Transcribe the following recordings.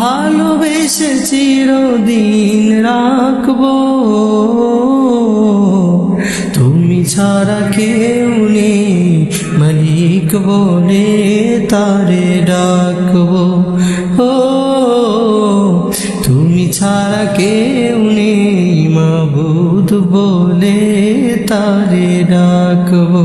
ভালোবেসে চিরদিন রাখব। তুমি ছাড়া কেউ নেই, মালিক বলে তারে ডাকবো। ও, তুমি ছাড়া কেউ নেই, মাবুদ বলে তারে ডাকবো।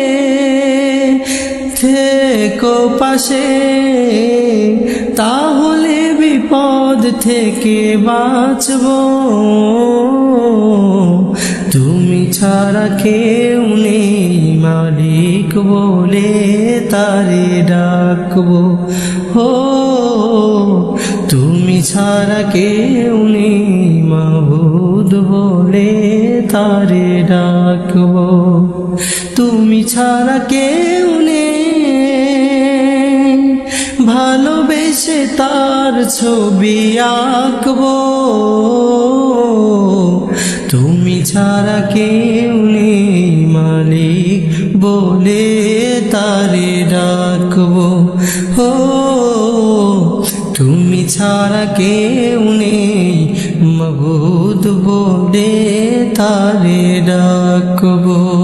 পাশে তাহলে বিপদ থেকে বাঁচব। তুমি ছাড়া কেউ নেই, মালিক বলে তারে ডাকবো। হো, তুমি ছাড়া কেউ নেই মাবুদ বলে তারে ডাকবো। তুমি ছাড়া কেউ নেই ভালোবেসে তার ছবি আঁকবো। তুমি ছাড়া কেউ নেই মালিক বলে তারে ডাকবো। ও তুমি ছাড়া কেউ নেই মবুদ বলে তারে ডাকবো।